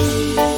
Bye.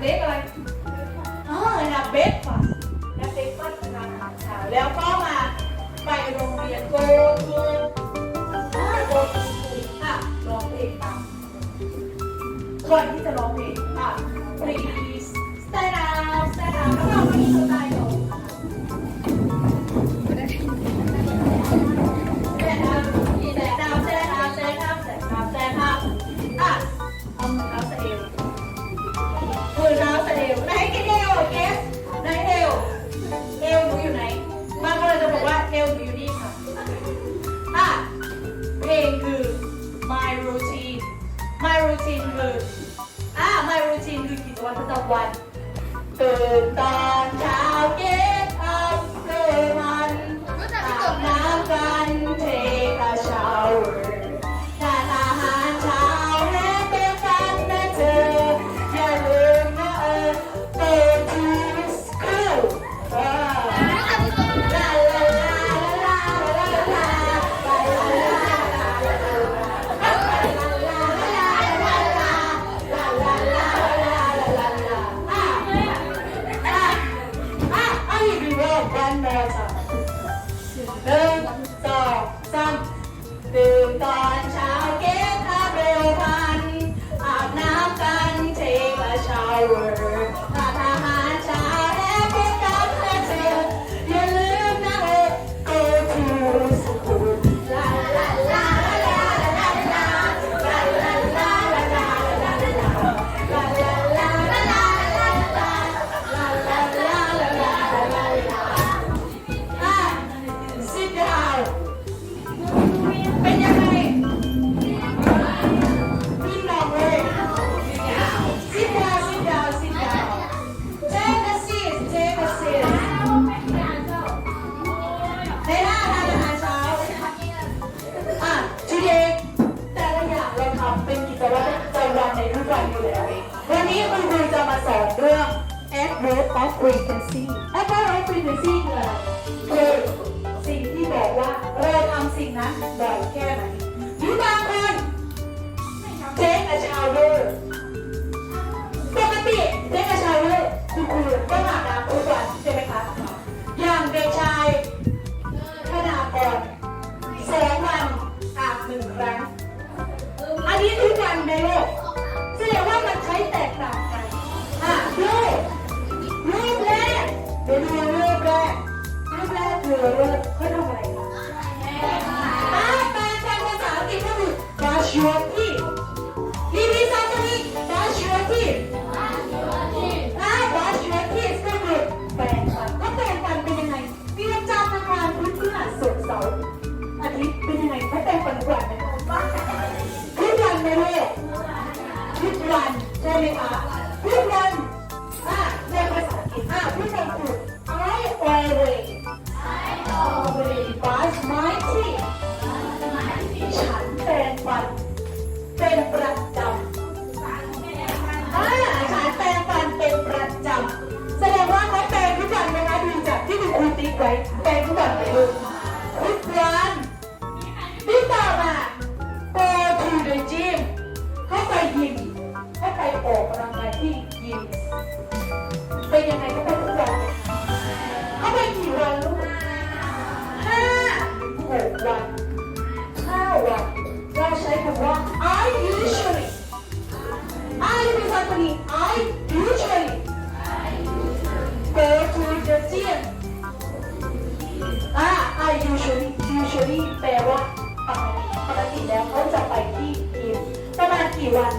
เบรกอะไรเออนะเบรกฟาสนะเบรกฟาสคนเช้แล้วก็มาไปโรงเรียน go to อ่า go to school อะร้องเพลงตามก่อนที่จะร้องเพลงอะ please stand up stand up แล้วราก็มีสไตล์ วันตื่นตอนเช้าเย็น ไหมคะวิธีารอ่าเรียนภาษาอังกอ่าวิธีการคือ I always I always brush ฉันแปรงฟันเป็นประจำอ่าแปรงฟันเป็ประจำแสดงว่าเขาแปรงทุกวันนะคะดูจากที่ดูครูติ๊กไว้แปรงทุกวันเลยลูกทุกวัน ออกกำลังกายที่ยิมเป็นยังไงก็ไปทุกวันเลยเขาไปกี่วันลูกห้าหกวันห้าวันเราใช้คำว่า I usually I เป็นคำนี้ I usually go to the gym อ่า I usually usually แปลว่าปกติแล้วเขาจะไปที่ยิมประมาณกี่วัน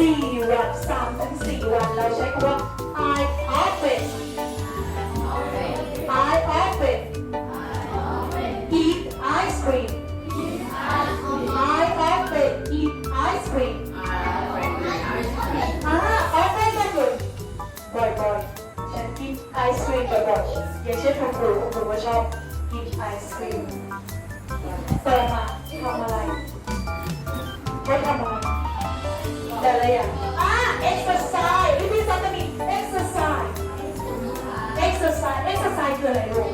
สี่วันสามถึงสี่วันเราใช้คำว่า I often I often eat ice cream I often eat ice cream อ่า often ก็คือบ่อยๆฉันกินไอศครีมบ่อยๆอย่างเช่นคุณครูคุณครูก็ชอบกินไอศครีมต่อมาทำอะไรเขาทำอะไร แต่ละอย่างอ่า exercise นี่พี่สอนจะมี exercise exercise exercise คืออะไรลูก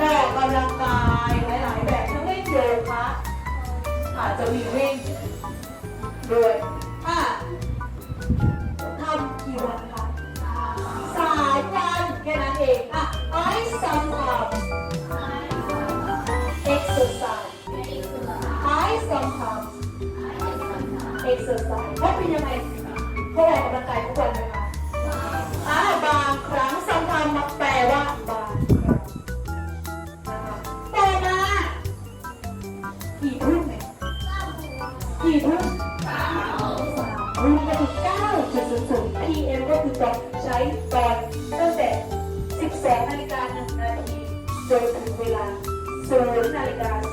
ออกกำลังกายหลายๆแบบทั้งเล่นโยคะอาจจะมีวิ่งด้วย exercise เขาเป็นยังไงเขาออกกำลังกายทุกวันไหมคะอ่าบางครั้ง sometimes มาแปลว่าบางครั้งต่อมากี่ทุ่มเนี่ยกี่ทุ่มรุ่นก็คือ9.00 PM ก็คือตอนใช้ตอนตั้งแต่ 12นาฬิกา1นาทีจนถึงเวลา0นาฬิกา0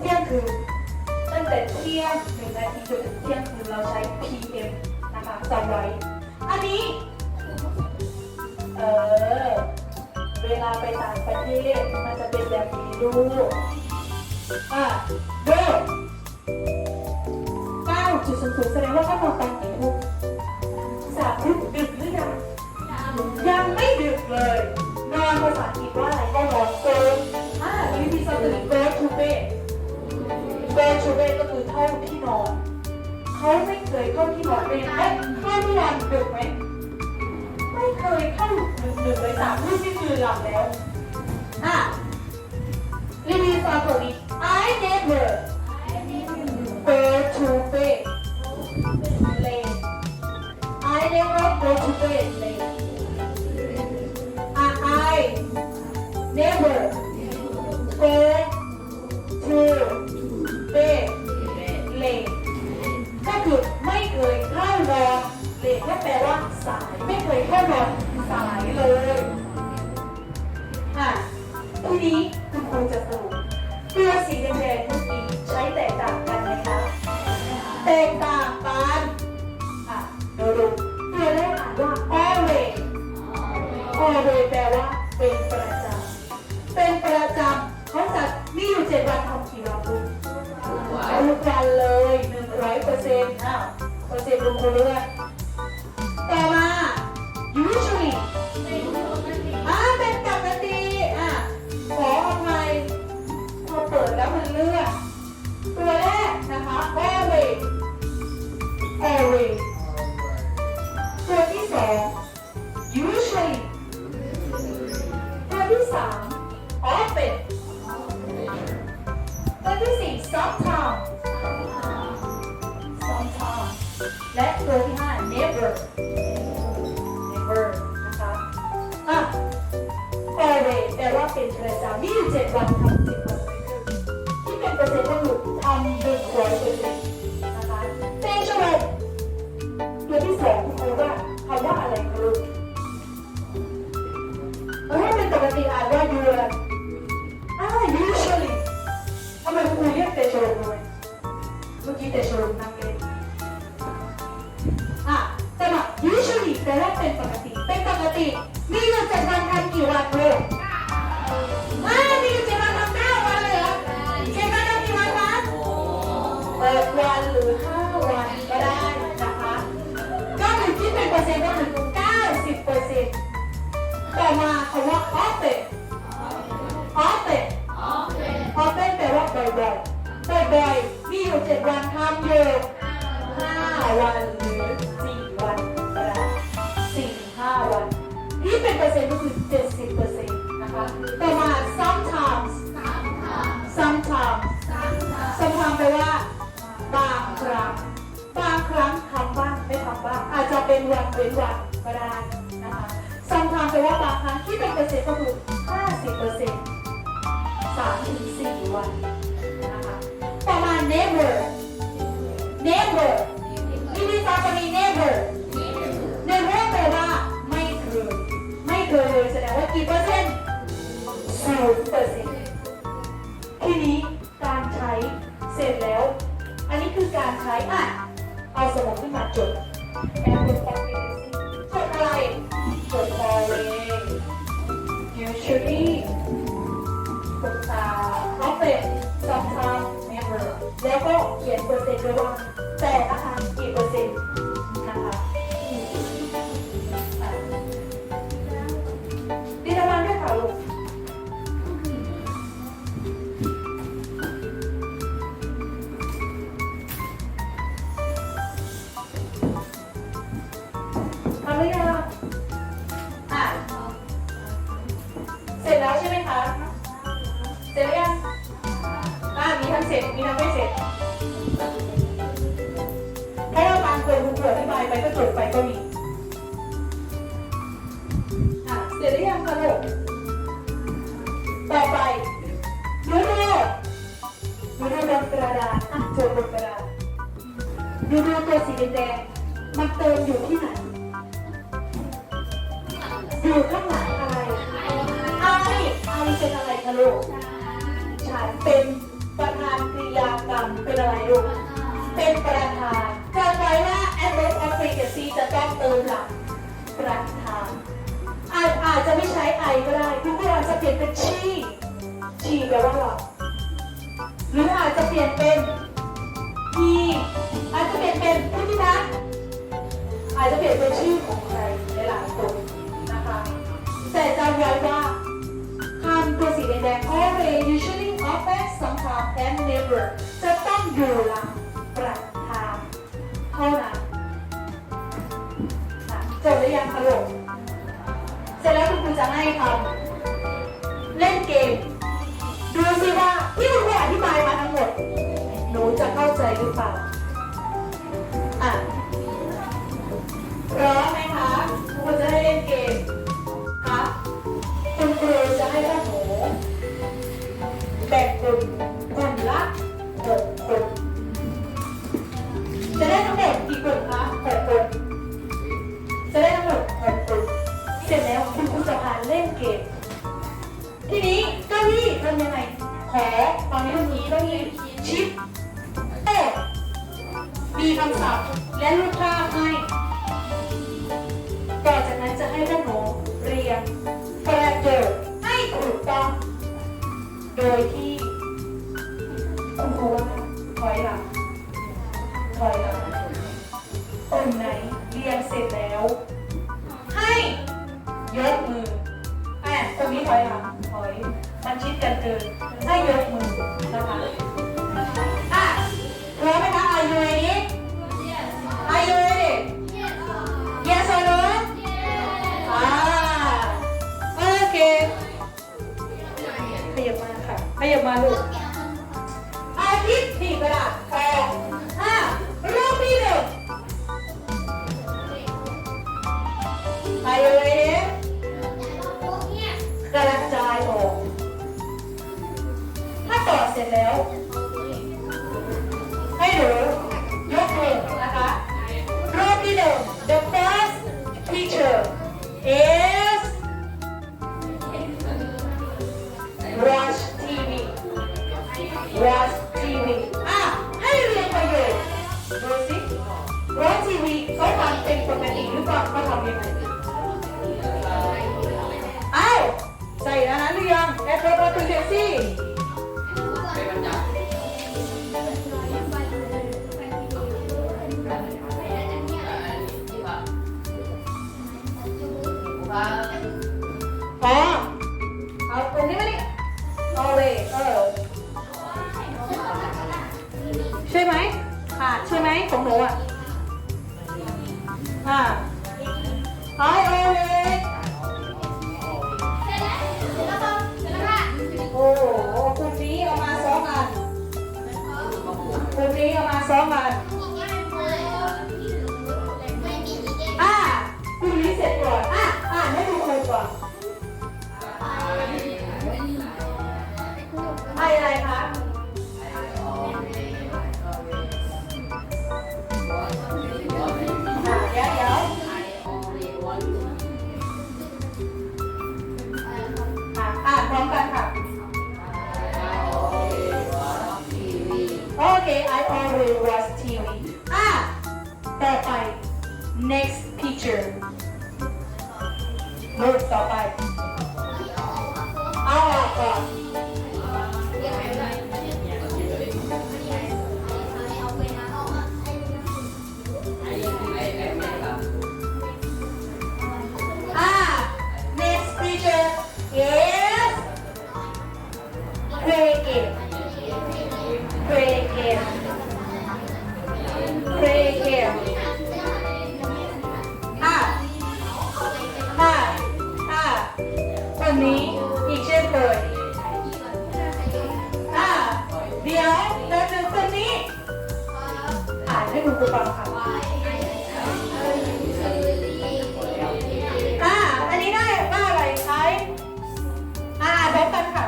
เที่ยงคืน ตั้งแต่เที่ยง1นาทีจนถึงเที่ยงคืนเราใช้ PM นะคะจำไว้อันนี้ เออ เวลาไปต่างประเทศมันจะเป็นแบบนี้ดูอะดูเก้าจุดศูนย์ศูนย์แสดงว่าถ้านอนตอนกี่ทุ่มสามทุ่มดึกหรือยังยังไม่ดึกเลย นอนภาษาอังกฤษว่าอะไรก็นอนเกินอ่าวิธีสอนคือ go to bed go to bed ก็คือเข้าที่นอน เขาไม่เคยเข้าที่นอนเป็นเอ้ยเข้าที่นอนดึกไหมไม่เคยเข้าดึกดึกเลยสามทุ่มนี่คือหลับแล้วอะรีวิวสอนตัวนี้ I never go to bed late. I never go to bed late. I, I never go แปลว่าสายไม่เคยเข้านอนสายเลยอะทีนี้คุณครูจะสรุปตัวสีแดงๆเมื่อกี้ใช้แตกต่างกันไหมคะแตกต่างกันอะดูดูตัวแรกอ่านว่า always always แปลว่า เป็นประจำเป็นประจำเขาจัดมีอยู่เจ็ดวันทำกี่วันลูกทุกวันเลยหนึ่งร้อยเปอร์เซ็นต์อ้าวเปอร์เซ็นต์ลงคนเลือ you the showroom นั่งเล่นอะแต่แบบ usually แต่แรกเป็นปกติ เป็นปกติ มีอยู่เจ็ดวันทำกี่วันลูกอ่มีอยู่เจ็ดวันเก้าวันเลยเหรอเจ็ดวันทำกี่วันเปิดวันหรือห้าวันก็ได้นะคะ ก็คิดเป็นเปอร์เซ็นต์ก็คือเก้าสิบเปอร์เซ็นต์ต่อมา ยๆมีอยู่เจ็ดวันทำอยู่ห้าวันหรือสี่วันก็ได้สี่ห้าวันที่เป็นเปอร์เซ็นต์ก็คือเจ็ดสิบเปอร์เซ็นต์นะคะ แต่มา sometimes sometimes sometimes แปลว่าบางครั้งบางครั้งทำบ้างไม่ทำบ้างอาจจะเป็นวันเว้นวันก็ได้นะคะ sometimes แปลว่าบางครั้งที่เป็นเปอร์เซ็นต์ก็คือ50เ never ที่นี่ตอจะมี never never แปลว่าไม่เคยไม่เคยเลยแสดงว่ากี่เปอร์เซ็นต์ศูนย์เปอร์เซ็นต์ทีนี้การใช้เสร็จแล้ว อันนี้คือการใช้อะเอาสมองขึ้นมาจดแอปเป็นแอปพลิเคชันจดอะไรจด always usually กดตา often sometimes never แล้วก็เขียนเปอร์เซ็นต์ด้วยว่า แต่ละครั้งกี่เปอร์เซ็นต์นะคะดีระวังด้วยค่ะลูกทำหรือยังอะเสร็จแล้วใช่ไหมคะ เสร็จหรือยังอะมีทั้งเสร็จ มีทั้งไม่เสร็จ ครูอธิบายไปก็จบไปก็มีอะเสร็จหรือยังคะลูกต่อไปดูดูดูดูบนกระดาษอะจดบนกระดาษดูดูตัวสีแดงๆมันเติมอยู่ที่ไหนอยู่ข้างหลังอะไรไอไอเป็นอะไรคะลูกฉันเป็นประธานกริยากรรมเป็นอะไรลูกเป็นประธานจำไว้ว่า adverb of frequency จะต้องเติมหลังประธานอาจอาจจะไม่ใช้ไอก็ได้คุณครูอาจจะเปลี่ยนเป็น she she แปลว่าเราหรืออาจจะเปลี่ยนเป็น he อาจจะเปลี่ยนเป็นผู้ที่รักอาจจะเปลี่ยนเป็นชื่อของใครหลายๆคนนะคะ แต่จำไว้ว่าคำตัวสีแดงๆ always usually often sometimes and never จะต้องอยู่หลังประธานเท่านั้น จบหรือยังคะลูกเสร็จแล้วคุณครูจะให้ทำเล่นเกม ดูสิว่าที่คุณครูอธิบายมาทั้งหมด หนูจะเข้าใจหรือเปล่า อะพร้อมไหมคะคุณครูจะให้เล่นเกมคะคุณครูจะให้พวกหนูแบ่งกลุ่มกลุ่ม ข ต่อไป เดินหนึ่งคืนนี้อ่านให้คุณครูฟังค่ะอ่าอันนี้ได้ว่าอะไรใช้อ่าแบงกันค่ะ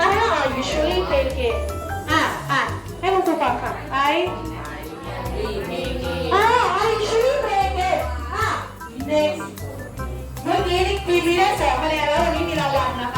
I usually play game อ่าอ่านให้คุณครูฟังค่ะอา I usually play อ่า next เมื่อกี้นี่ปีนี้ได้สองคะแนนแล้ววันนี้มีรางวัลนะคะ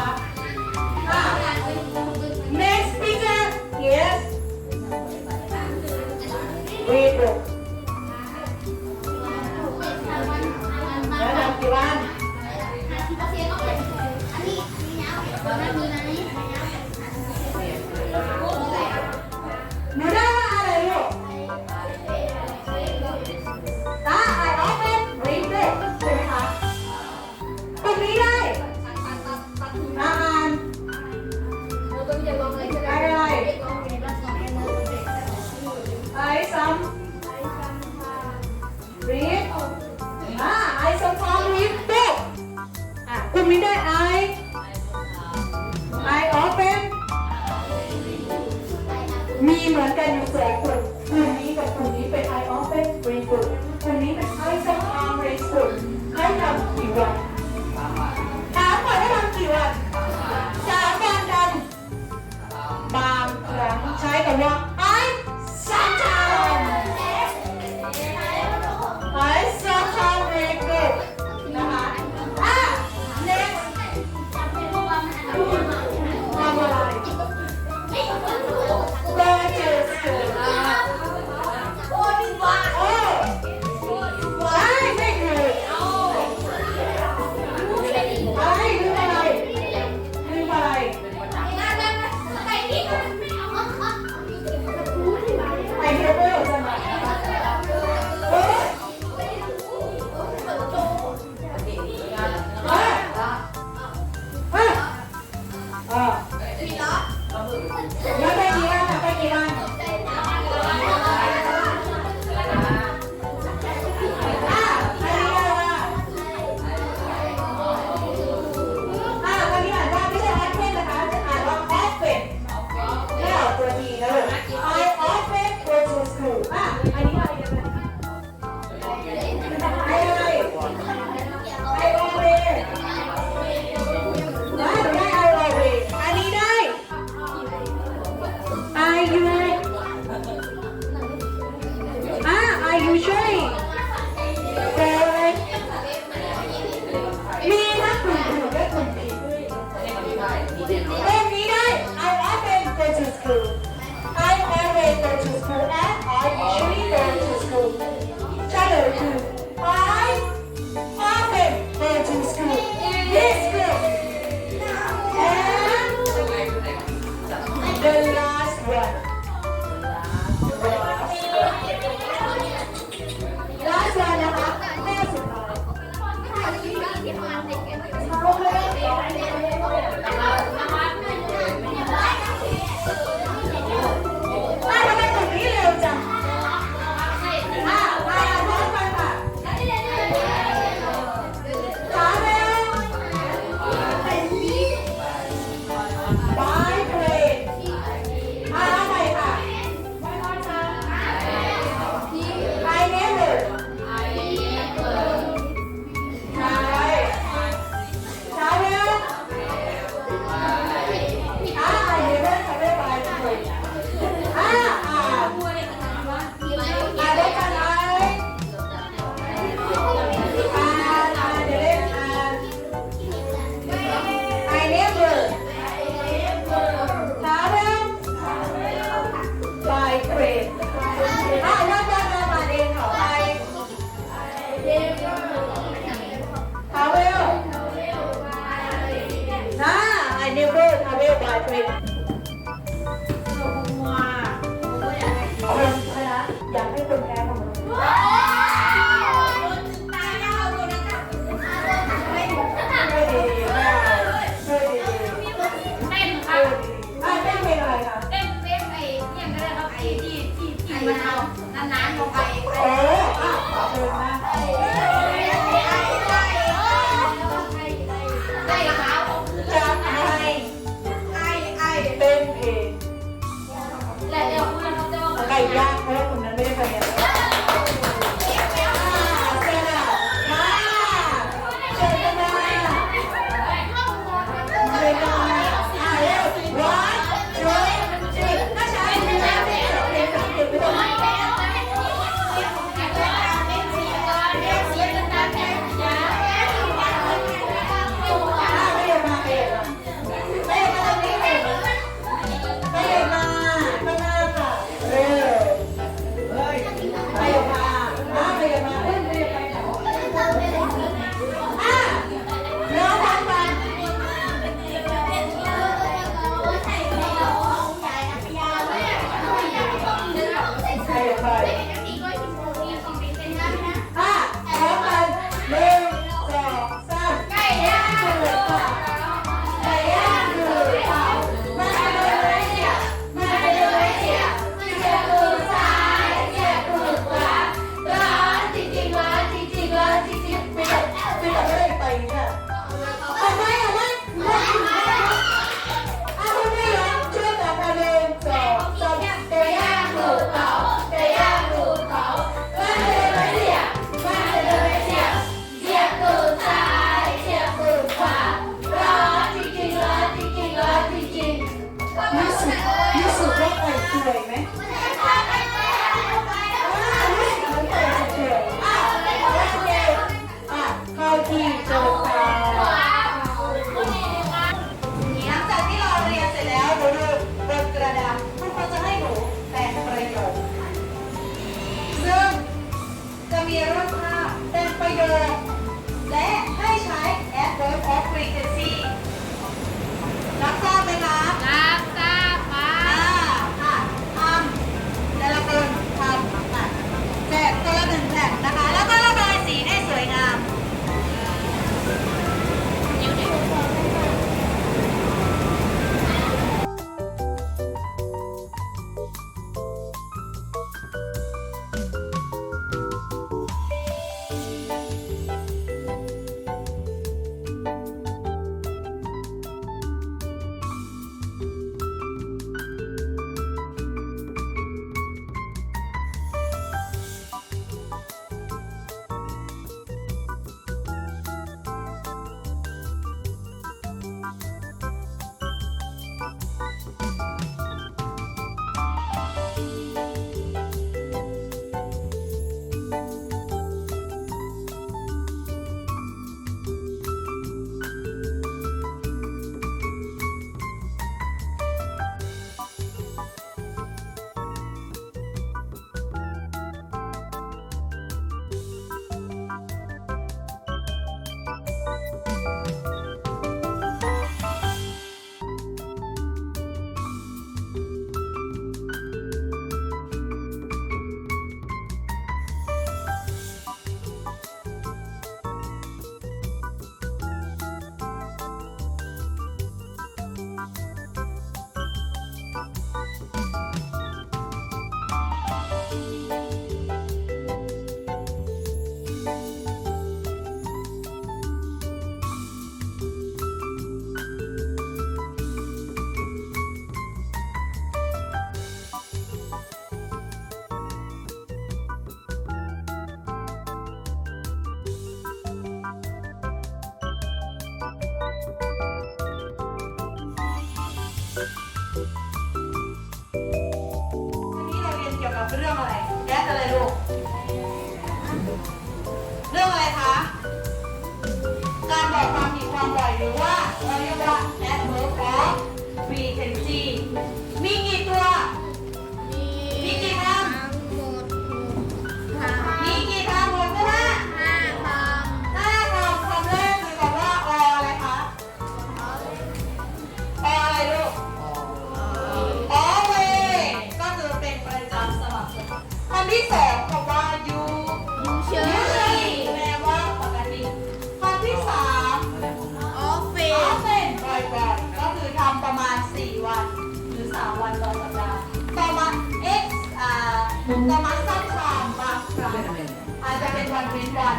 วันเว้นวัน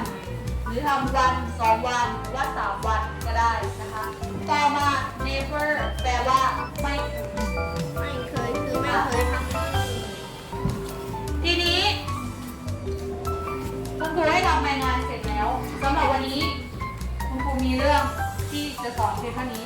หรือทำวันสองวันหรือว่าสามวันก็ได้นะคะ ต่อมา never แปลว่าไม่เคยไม่เคยคือไม่เคยทำทีนี้คุณครูให้ทำรายงานเสร็จแล้วสำหรับวันนี้ คุณครูมีเรื่องที่จะสอนเพียงเท่านี้